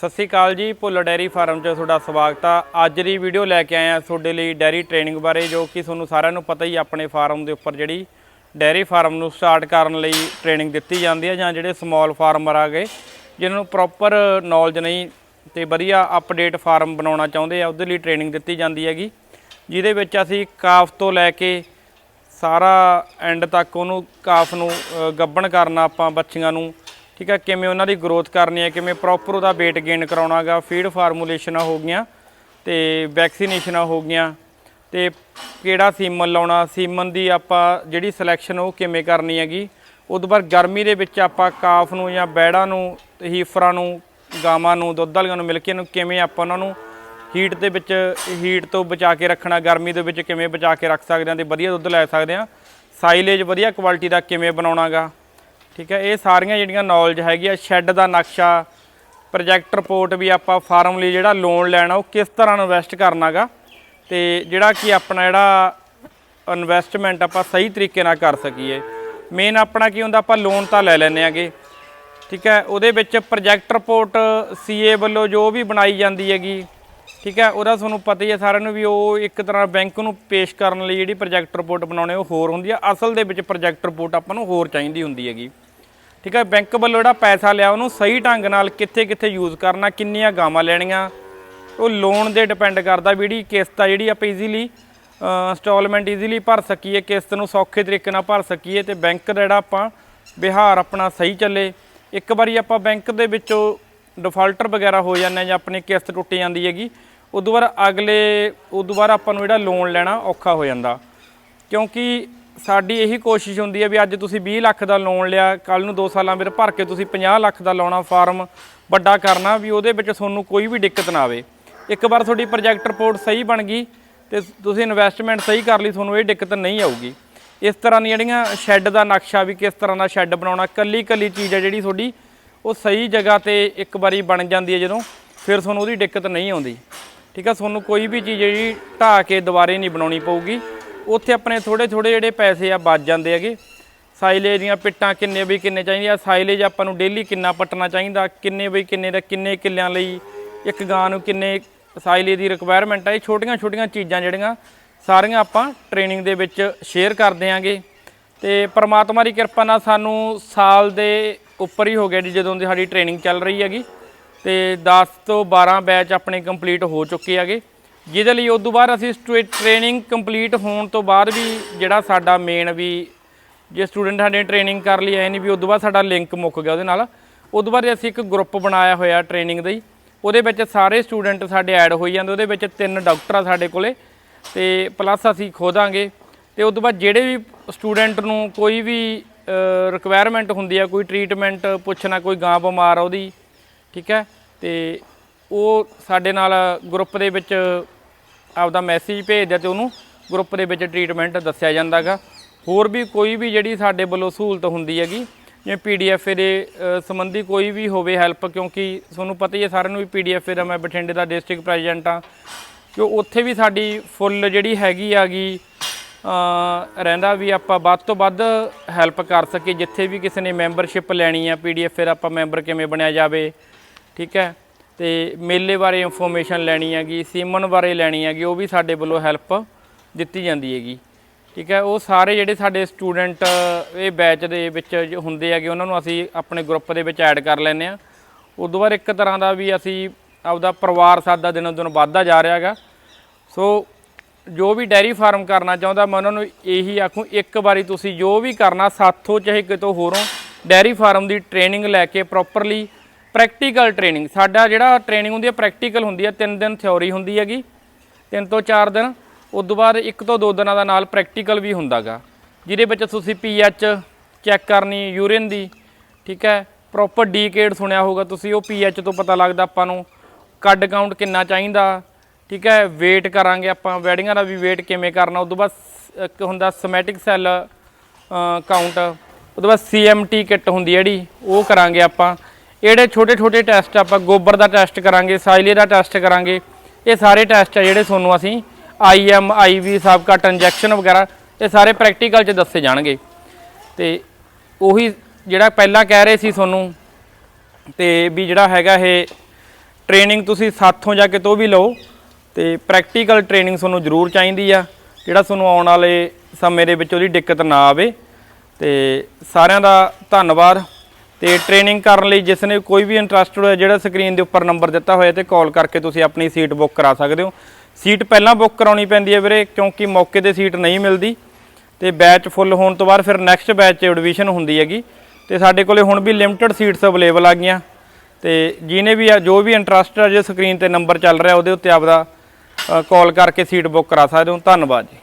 ਸਤਿ ਸ਼੍ਰੀ ਅਕਾਲ ਜੀ ਭੁੱਲ ਡੈਰੀ ਫਾਰਮ 'ਚ ਤੁਹਾਡਾ ਸਵਾਗਤ ਆ। ਅੱਜ ਦੀ ਵੀਡੀਓ ਲੈ ਕੇ ਆਏ ਆ ਤੁਹਾਡੇ ਲਈ ਡੈਰੀ ਟ੍ਰੇਨਿੰਗ ਬਾਰੇ, ਜੋ ਕਿ ਤੁਹਾਨੂੰ ਸਾਰਿਆਂ ਨੂੰ ਪਤਾ ਹੀ ਆਪਣੇ ਫਾਰਮ ਦੇ ਉੱਪਰ ਜਿਹੜੀ ਡੈਰੀ ਫਾਰਮ ਨੂੰ ਸਟਾਰਟ ਕਰਨ ਲਈ ਟ੍ਰੇਨਿੰਗ ਦਿੱਤੀ ਜਾਂਦੀ ਹੈ ਜਾਂ ਜਿਹੜੇ ਸਮਾਲ ਫਾਰਮਰ ਆ ਗਏ, ਜਿਨ੍ਹਾਂ ਨੂੰ ਪ੍ਰੋਪਰ ਨੌਲੇਜ ਨਹੀਂ ਤੇ ਵਧੀਆ ਅਪਡੇਟ ਫਾਰਮ ਬਣਾਉਣਾ ਚਾਹੁੰਦੇ ਆ, ਉਹਦੇ ਲਈ ਟ੍ਰੇਨਿੰਗ ਦਿੱਤੀ ਜਾਂਦੀ ਹੈਗੀ। ਜਿਹਦੇ ਵਿੱਚ ਅਸੀਂ ਕਾਫ ਤੋਂ ਲੈ ਕੇ ਸਾਰਾ ਐਂਡ ਤੱਕ ਉਹਨੂੰ ਕਾਫ ਨੂੰ ਗੱਬਣ ਗੱਭਣ ਕਰਨਾ ਆਪਾਂ ਬੱਚੀਆਂ ਨੂੰ ਠੀਕ ਹੈ ਕਿਵੇਂ ਉਹਨਾਂ ਦੀ ਗਰੋਥ ਕਰਨੀ ਹੈ, ਕਿਵੇਂ ਪ੍ਰੋਪਰ ਉਹਦਾ weight gain ਕਰਾਉਣਾਗਾ ਫੀਡ ਫਾਰਮੂਲੇਸ਼ਨਾਂ ਹੋ ਗਈਆਂ ਤੇ ਵੈਕਸੀਨੇਸ਼ਨਾਂ ਹੋ ਗਈਆਂ ਤੇ ਕਿਹੜਾ ਸੀਮਨ ਲਾਉਣਾ ਸੀਮਨ ਦੀ ਆਪਾਂ ਜਿਹੜੀ ਸਿਲੈਕਸ਼ਨ ਉਹ ਕਿਵੇਂ ਕਰਨੀ ਹੈਗੀ। ਉਦੋਂ ਬਾਅਦ ਗਰਮੀ ਦੇ ਵਿੱਚ ਆਪਾਂ ਕਾਫ ਨੂੰ ਜਾਂ ਬੈੜਾਂ ਨੂੰ ਤੇ ਹੀਫਰਾਂ ਨੂੰ, ਗਾਵਾਂ ਨੂੰ, ਦੁੱਧ ਵਾਲੀਆਂ ਨੂੰ ਮਿਲ ਕੇ ਇਹਨੂੰ ਕਿਵੇਂ ਆਪਾਂ ਉਹਨਾਂ ਨੂੰ ਹੀਟ ਦੇ ਵਿੱਚ ਹੀਟ ਤੋਂ ਬਚਾ ਕੇ ਰੱਖਣਾ, ਗਰਮੀ ਦੇ ਵਿੱਚ ਕਿਵੇਂ ਬਚਾ ਕੇ ਰੱਖ ਸਕਦੇ ਹਾਂ ਤੇ ਵਧੀਆ ਦੁੱਧ ਲੈ ਸਕਦੇ ਹਾਂ। ਸਾਈਲੇਜ ਵਧੀਆ ਕੁਆਲਿਟੀ ਦਾ ਕਿਵੇਂ ਬਣਾਉਣਾਗਾ ਠੀਕ ਹੈ, ਇਹ ਸਾਰੀਆਂ ਜਿਹੜੀਆਂ ਨੌਲੇਜ ਹੈਗੀ ਆ ਸ਼ੈੱਡ ਦਾ ਨਕਸ਼ਾ ਪ੍ਰੋਜੈਕਟ ਰਿਪੋਰਟ ਵੀ ਆਪਾਂ ਫਾਰਮ ਲਈ ਜਿਹੜਾ ਲੋਨ ਲੈਣਾ, ਉਹ ਕਿਸ ਤਰ੍ਹਾਂ ਇਨਵੈਸਟ ਕਰਨਾਗਾ ਤੇ ਜਿਹੜਾ ਕਿ ਆਪਣਾ ਜਿਹੜਾ ਇਨਵੈਸਟਮੈਂਟ ਆਪਾਂ ਸਹੀ ਤਰੀਕੇ ਨਾਲ ਕਰ ਸਕੀਏ। ਮੇਨ ਆਪਣਾ ਕੀ ਹੁੰਦਾ, ਆਪਾਂ ਲੋਨ ਤਾਂ ਲੈ ਲੈਨੇ ਆਗੇ। ਠੀਕ ਹੈ, ਉਹਦੇ ਵਿੱਚ ਪ੍ਰੋਜੈਕਟ ਰਿਪੋਰਟ ਸੀਏ ਵੱਲੋਂ ਜੋ ਵੀ ਬਣਾਈ ਜਾਂਦੀ ਹੈਗੀ ਠੀਕ ਹੈ, ਉਹਦਾ ਤੁਹਾਨੂੰ ਪਤਾ ਹੀ ਹੈ ਸਾਰਿਆਂ ਨੂੰ ਵੀ ਉਹ ਇੱਕ ਤਰ੍ਹਾਂ ਬੈਂਕ ਨੂੰ ਪੇਸ਼ ਕਰਨ ਲਈ ਜਿਹੜੀ ਪ੍ਰੋਜੈਕਟ ਰਿਪੋਰਟ ਬਣਾਉਣੇ, ਉਹ ਹੋਰ ਹੁੰਦੀ ਆ ਅਸਲ ਦੇ ਵਿੱਚ ਪ੍ਰੋਜੈਕਟ ਰਿਪੋਰਟ ਆਪਾਂ ਨੂੰ ਹੋਰ ਚਾਹੀਦੀ ਹੁੰਦੀ ਹੈਗੀ। ਠੀਕ ਹੈ, ਬੈਂਕ ਵੱਲੋਂ ਜਿਹੜਾ ਪੈਸਾ ਲਿਆ, ਉਹਨੂੰ ਸਹੀ ਢੰਗ ਨਾਲ ਕਿੱਥੇ ਕਿੱਥੇ ਯੂਜ਼ ਕਰਨਾ, ਕਿੰਨੀਆਂ ਗਾਵਾਂ ਲੈਣੀਆਂ, ਉਹ ਲੋਨ ਦੇ ਡਿਪੈਂਡ ਕਰਦਾ ਵੀ ਜਿਹੜੀ ਕਿਸ਼ਤ ਆ ਜਿਹੜੀ ਆਪਾਂ ਈਜ਼ੀਲੀ ਇੰਸਟਾਲਮੈਂਟ ਈਜ਼ੀਲੀ ਭਰ ਸਕੀਏ, ਕਿਸ਼ਤ ਨੂੰ ਸੌਖੇ ਤਰੀਕੇ ਨਾਲ ਭਰ ਸਕੀਏ ਤੇ ਬੈਂਕ ਦਾ ਜਿਹੜਾ ਆਪਾਂ ਵਿਹਾਰ ਆਪਣਾ ਸਹੀ ਚੱਲੇ। ਇੱਕ ਵਾਰੀ ਆਪਾਂ ਬੈਂਕ ਦੇ ਵਿੱਚੋਂ ਡਿਫਾਲਟਰ ਵਗੈਰਾ ਹੋ ਜਾਂਦੇ ਜਾਂ ਆਪਣੀ ਕਿਸ਼ਤ ਟੁੱਟ ਜਾਂਦੀ ਹੈਗੀ, ਉਦੋਂ ਬਾਅਦ ਅਗਲੇ, ਉਦੋਂ ਬਾਅਦ ਆਪਾਂ ਨੂੰ ਜਿਹੜਾ ਲੋਨ ਲੈਣਾ ਔਖਾ ਹੋ ਜਾਂਦਾ। ਕਿਉਂਕਿ ਸਾਡੀ ਇਹੀ ਕੋਸ਼ਿਸ਼ ਹੁੰਦੀ ਹੈ ਵੀ ਅੱਜ ਤੁਸੀਂ 20 ਲੱਖ ਦਾ ਲੋਨ ਲਿਆ ਕੱਲ ਨੂੰ 2 ਸਾਲਾਂ ਵਿੱਚ ਭਰ ਕੇ ਤੁਸੀਂ 50 ਲੱਖ ਦਾ ਲਾਉਣਾ ਫਾਰਮ ਵੱਡਾ ਕਰਨਾ ਵੀ ਉਹਦੇ ਵਿੱਚ ਤੁਹਾਨੂੰ ਕੋਈ ਵੀ ਦਿੱਕਤ ਨਾ ਆਵੇ। ਇੱਕ ਵਾਰ ਤੁਹਾਡੀ ਪ੍ਰੋਜੈਕਟ ਰਿਪੋਰਟ ਸਹੀ ਬਣ ਗਈ ਤੇ ਤੁਸੀਂ ਇਨਵੈਸਟਮੈਂਟ ਸਹੀ ਕਰ ਲਈ, ਤੁਹਾਨੂੰ ਇਹ ਦਿੱਕਤ ਨਹੀਂ ਆਊਗੀ। ਇਸ ਤਰ੍ਹਾਂ ਦੀਆਂ ਜਿਹੜੀਆਂ ਸ਼ੈੱਡ ਦਾ ਨਕਸ਼ਾ ਵੀ ਕਿਸ ਤਰ੍ਹਾਂ ਦਾ ਸ਼ੈੱਡ ਬਣਾਉਣਾ ਕੱਲੀ ਕੱਲੀ ਚੀਜ਼ ਹੈ ਜਿਹੜੀ ਤੁਹਾਡੀ ਉਹ ਸਹੀ ਜਗ੍ਹਾ ਤੇ ਇੱਕ ਵਾਰੀ ਬਣ ਜਾਂਦੀ ਹੈ ਜਦੋਂ, ਫਿਰ ਤੁਹਾਨੂੰ ਉਹਦੀ ਦਿੱਕਤ ਨਹੀਂ ਆਉਂਦੀ। ਠੀਕ ਆ, ਤੁਹਾਨੂੰ ਕੋਈ ਵੀ ਚੀਜ਼ ਜਿਹੜੀ ਢਾਹ ਕੇ ਦੁਬਾਰੇ ਨਹੀਂ ਬਣਾਉਣੀ ਪਊਗੀ। ਉੱਥੇ ਆਪਣੇ ਥੋੜੇ ਥੋੜੇ ਜਿਹੜੇ ਪੈਸੇ ਆ ਬਚ ਜਾਂਦੇ ਹੈਗੇ। ਸਾਈਲੇਜ ਦੀਆਂ ਪਿੱਟਾਂ ਕਿੰਨੇ ਵੀ ਕਿੰਨੇ ਚਾਹੀਦੀਆਂ, ਸਾਈਲੇਜ ਆਪਾਂ ਨੂੰ ਡੇਲੀ ਕਿੰਨਾ ਪੱਟਣਾ ਚਾਹੀਦਾ, ਕਿੰਨੇ ਬਈ ਕਿੰਨੇ ਦਾ, ਕਿੰਨੇ ਕਿੱਲਿਆਂ ਲਈ, ਇੱਕ ਗਾਂ ਨੂੰ ਕਿੰਨੇ ਸਾਈਲੇਜ ਦੀ ਰਿਕੁਆਇਰਮੈਂਟ ਆ, ਇਹ ਛੋਟੀਆਂ ਛੋਟੀਆਂ ਚੀਜ਼ਾਂ ਜਿਹੜੀਆਂ ਸਾਰੀਆਂ ਆਪਾਂ ਟ੍ਰੇਨਿੰਗ ਦੇ ਵਿੱਚ ਸ਼ੇਅਰ ਕਰਦੇ ਆਂਗੇ। ਤੇ ਪਰਮਾਤਮਾ ਦੀ ਕਿਰਪਾ ਨਾਲ ਸਾਨੂੰ ਸਾਲ ਦੇ ਉੱਪਰ ਹੀ ਹੋ ਗਿਆ ਜੀ, ਜਦੋਂ ਦੀ ਸਾਡੀ ਟ੍ਰੇਨਿੰਗ ਚੱਲ ਰਹੀ ਹੈਗੀ। ਤੇ 10 ਤੋਂ 12 ਬੈਚ ਆਪਣੇ ਕੰਪਲੀਟ ਹੋ ਚੁੱਕੇ ਹੈਗੇ। ਜਿਹਦੇ ਲਈ ਉਸ ਤੋਂ ਬਾਅਦ ਅਸੀਂ ਟ੍ਰੇਨਿੰਗ ਕੰਪਲੀਟ ਹੋਣ ਤੋਂ ਬਾਅਦ ਵੀ ਜਿਹੜਾ ਸਾਡਾ ਮੇਨ ਵੀ ਜੇ ਸਟੂਡੈਂਟ ਸਾਡੇ ਟ੍ਰੇਨਿੰਗ ਕਰ ਲਈ, ਐ ਨਹੀਂ ਵੀ ਉਸ ਤੋਂ ਬਾਅਦ ਸਾਡਾ ਲਿੰਕ ਮੁੱਕ ਗਿਆ ਉਹਦੇ ਨਾਲ। ਉਸ ਤੋਂ ਬਾਅਦ ਅਸੀਂ ਇੱਕ ਗਰੁੱਪ ਬਣਾਇਆ ਹੋਇਆ ਟ੍ਰੇਨਿੰਗ ਦਾ ਹੀ ਉਹਦੇ ਵਿੱਚ ਸਾਰੇ ਸਟੂਡੈਂਟ ਸਾਡੇ ਐਡ ਹੋਈ ਜਾਂਦੇ, ਉਹਦੇ ਵਿੱਚ ਤਿੰਨ ਡਾਕਟਰ ਆ ਸਾਡੇ ਕੋਲੇ। ਤੇ ਪਲੱਸ ਅਸੀਂ ਖੋਦਾਂਗੇ। ਤੇ ਉਸ ਤੋਂ ਬਾਅਦ ਜਿਹੜੇ ਵੀ ਸਟੂਡੈਂਟ ਨੂੰ ਕੋਈ ਵੀ ਰਿਕੁਆਇਰਮੈਂਟ ਹੁੰਦੀ ਆ ਕੋਈ ਟ੍ਰੀਟਮੈਂਟ ਪੁੱਛਣਾ ਕੋਈ ਗਾਂ ਬਿਮਾਰ ਆ ਉਹਦੀ ਠੀਕ ਹੈ? ਤੇ ਉਹ ਸਾਡੇ ਨਾਲ ਗਰੁੱਪ ਦੇ ਵਿੱਚ ਆਪਦਾ ਮੈਸੇਜ ਭੇਜਦਾ ਤੇ ਉਹਨੂੰ ਗਰੁੱਪ ਦੇ ਵਿੱਚ ਟ੍ਰੀਟਮੈਂਟ ਦੱਸਿਆ ਜਾਂਦਾਗਾ। ਹੋਰ ਵੀ ਕੋਈ ਵੀ ਜਿਹੜੀ ਸਾਡੇ ਵੱਲੋਂ ਸਹੂਲਤ ਹੁੰਦੀ ਹੈਗੀ ਜਿਵੇਂ ਪੀਡੀਐਫ ਦੇ ਸੰਬੰਧੀ ਕੋਈ ਵੀ ਹੋਵੇ ਹੈਲਪ ਕਿਉਂਕਿ ਤੁਹਾਨੂੰ ਪਤਾ ਹੀ ਹੈ ਸਾਰਿਆਂ ਨੂੰ ਵੀ ਪੀਡੀਐਫ ਦਾ ਮੈਂ ਬਠਿੰਡੇ ਦਾ ਡਿਸਟ੍ਰਿਕਟ ਪ੍ਰੈਜ਼ੀਡੈਂਟ ਆ। ਕਿ ਉੱਥੇ ਵੀ ਸਾਡੀ ਫੁੱਲ ਜਿਹੜੀ ਹੈਗੀ ਆਗੀ ਅ, ਰਹਿੰਦਾ ਵੀ ਆਪਾਂ ਵੱਧ ਤੋਂ ਵੱਧ ਹੈਲਪ ਕਰ ਸਕੀਏ, ਜਿੱਥੇ ਵੀ ਕਿਸੇ ਨੇ ਮੈਂਬਰਸ਼ਿਪ ਲੈਣੀ ਆ ਪੀਡੀਐਫ ਫਿਰ ਆਪਾਂ ਮੈਂਬਰ ਕਿਵੇਂ ਬਣਿਆ ਜਾਵੇ, ਠੀਕ ਹੈ? ਤੇ ਮੇਲੇ ਬਾਰੇ ਇਨਫੋਰਮੇਸ਼ਨ ਲੈਣੀ ਹੈਗੀ, ਸੀਮਨ ਬਾਰੇ ਲੈਣੀ ਹੈਗੀ, ਉਹ ਵੀ ਸਾਡੇ ਵੱਲੋਂ ਹੈਲਪ ਦਿੱਤੀ ਜਾਂਦੀ ਹੈਗੀ, ਠੀਕ ਹੈ? ਉਹ ਸਾਰੇ ਜਿਹੜੇ ਸਾਡੇ ਸਟੂਡੈਂਟ ਇਹ ਬੈਚ ਦੇ ਵਿੱਚ ਹੁੰਦੇ ਹੈਗੇ, ਉਹਨਾਂ ਨੂੰ ਅਸੀਂ ਆਪਣੇ ਗਰੁੱਪ ਦੇ ਵਿੱਚ ਐਡ ਕਰ ਲੈਂਦੇ ਆ ਉਦੋਂ ਬਾਅਦ ਇੱਕ ਤਰ੍ਹਾਂ ਦਾ ਵੀ ਅਸੀਂ ਆਪਦਾ ਪਰਿਵਾਰ ਸਾਡਾ ਦਿਨੋਂ ਦਿਨ ਵੱਧਦਾ ਜਾ ਰਿਹਾ ਹੈਗਾ। ਸੋ ਜੋ ਵੀ ਡੈਰੀ ਫਾਰਮ ਕਰਨਾ ਚਾਹੁੰਦਾ, ਮੈਂ ਉਹਨਾਂ ਨੂੰ ਇਹੀ ਆਖੂੰ, ਇੱਕ ਵਾਰੀ ਤੁਸੀਂ ਜੋ ਵੀ ਕਰਨਾ, ਸਾਥੋਂ ਚਾਹੇ ਕਿਤੋਂ ਹੋਰੋਂ, ਡੈਰੀ ਫਾਰਮ ਦੀ ਟ੍ਰੇਨਿੰਗ ਲੈ ਕੇ ਪ੍ਰੋਪਰਲੀ ਪ੍ਰੈਕਟੀਕਲ ਟ੍ਰੇਨਿੰਗ। ਸਾਡਾ ਜਿਹੜਾ ਟ੍ਰੇਨਿੰਗ ਹੁੰਦੀ ਹੈ, ਪ੍ਰੈਕਟੀਕਲ ਹੁੰਦੀ ਹੈ, ਤਿੰਨ ਦਿਨ ਥਿਉਰੀ ਹੁੰਦੀ ਹੈਗੀ, ਤਿੰਨ ਤੋਂ ਚਾਰ ਦਿਨ। ਉਸ ਤੋਂ ਬਾਅਦ ਇੱਕ ਤੋਂ ਦੋ ਦਿਨਾਂ ਦਾ ਨਾਲ ਪ੍ਰੈਕਟੀਕਲ ਵੀ ਹੁੰਦਾਗਾ। ਜਿਹਦੇ ਵਿੱਚ ਤੁਸੀਂ ਪੀਐਚ ਚੈੱਕ ਕਰਨੀ, ਯੂਰਿਨ ਦੀ, ਠੀਕ ਹੈ, ਪ੍ਰੋਪਰ ਡੀਕੇਡ ਸੁਣਿਆ ਹੋਊਗਾ, ਤੁਸੀਂ ਉਹ ਪੀਐਚ ਤੋਂ ਪਤਾ ਲੱਗਦਾ ਆਪਾਂ ਨੂੰ ਕੱਡ ਕਾਊਂਟ ਕਿੰਨਾ ਚਾਹੀਦਾ ਠੀਕ ਹੈ ਵੇਟ ਕਰਾਂਗੇ ਆਪਾਂ ਵੈਡਿੰਗਾਂ ਦਾ ਵੀ ਵੇਟ ਕਿਵੇਂ ਕਰਨਾ ਉਸ ਤੋਂ ਬਾਅਦ ਇੱਕ ਹੁੰਦਾ ਸਮੈਟਿਕ ਸੈੱਲ ਕਾਊਂਟ ਉਸ ਤੋਂ ਬਾਅਦ ਸੀਐਮਟੀ ਕਿੱਟ ਹੁੰਦੀ ਹੈ ਜਿਹੜੀ, ਉਹ ਕਰਾਂਗੇ ਆਪਾਂ। ਜਿਹੜੇ ਛੋਟੇ ਛੋਟੇ ਟੈਸਟ ਆਪਾਂ, ਗੋਬਰ ਦਾ ਟੈਸਟ ਕਰਾਂਗੇ, ਸਾਇਲੇ ਦਾ ਟੈਸਟ ਕਰਾਂਗੇ, ਇਹ ਸਾਰੇ ਟੈਸਟ ਆ ਜਿਹੜੇ ਤੁਹਾਨੂੰ ਅਸੀਂ ਆਈਐਮ ਆਈਵੀ ਸਬ ਕੱਟ ਇੰਜੈਕਸ਼ਨ ਵਗੈਰਾ, ਇਹ ਸਾਰੇ ਪ੍ਰੈਕਟੀਕਲ 'ਚ ਦੱਸੇ ਜਾਣਗੇ। ਤੇ ਉਹੀ ਜਿਹੜਾ ਪਹਿਲਾਂ ਕਹਿ ਰਹੇ ਸੀ ਤੁਹਾਨੂੰ, ਤੇ ਵੀ ਜਿਹੜਾ ਹੈਗਾ ਇਹ ਟ੍ਰੇਨਿੰਗ ਤੁਸੀਂ ਸਾਥੋਂ ਜਾ ਕੇ ਤੋਂ ਵੀ ਲਓ ਤੇ ਪ੍ਰੈਕਟੀਕਲ ਟ੍ਰੇਨਿੰਗ ਤੁਹਾਨੂੰ ਜ਼ਰੂਰ ਚਾਹੀਦੀ ਆ, ਜਿਹੜਾ ਤੁਹਾਨੂੰ ਆਉਣ ਵਾਲੇ ਸਮੇਂ ਦੇ ਵਿੱਚ ਉਹਦੀ ਦਿੱਕਤ ਨਾ ਆਵੇ। ਤੇ ਸਾਰਿਆਂ ਦਾ ਧੰਨਵਾਦ ਤੇ ਟ੍ਰੇਨਿੰਗ ਕਰਨ ਲਈ ਜਿਸ ਨੇ ਕੋਈ ਵੀ ਇੰਟਰਸਟਡ ਹੋਇਆ, ਜਿਹੜਾ ਸਕਰੀਨ ਦੇ ਉੱਪਰ ਨੰਬਰ ਦਿੱਤਾ ਹੋਇਆ ਤੇ ਕਾਲ ਕਰਕੇ ਤੁਸੀਂ ਆਪਣੀ ਸੀਟ ਬੁੱਕ ਕਰਾ ਸਕਦੇ ਹੋ। ਸੀਟ ਪਹਿਲਾਂ ਬੁੱਕ ਕਰਾਉਣੀ ਪੈਂਦੀ ਹੈ ਵੀਰੇ, ਕਿਉਂਕਿ ਮੌਕੇ ਤੇ ਸੀਟ ਨਹੀਂ ਮਿਲਦੀ। ਤੇ ਬੈਚ ਫੁੱਲ ਹੋਣ ਤੋਂ ਬਾਅਦ ਫਿਰ ਨੈਕਸਟ ਬੈਚ 'ਚ ਐਡਮਿਸ਼ਨ ਹੁੰਦੀ ਹੈਗੀ। ਤੇ ਸਾਡੇ ਕੋਲੇ ਹੁਣ ਵੀ ਲਿਮਟਿਡ ਸੀਟਸ ਅਵੇਲੇਬਲ ਆ ਗਈਆਂ। ਤੇ ਜਿਹਨੇ ਵੀ ਆ, ਜੋ ਵੀ ਇੰਟਰਸਟ ਹੈ ਜੇ ਸਕਰੀਨ ਤੇ ਨੰਬਰ ਚੱਲ ਰਿਹਾ, ਉਹਦੇ ਉੱਤੇ ਆਪਦਾ ਕਾਲ ਕਰਕੇ ਸੀਟ ਬੁੱਕ ਕਰਾ ਸਕਦੇ ਹੋ। ਧੰਨਵਾਦ ਜੀ।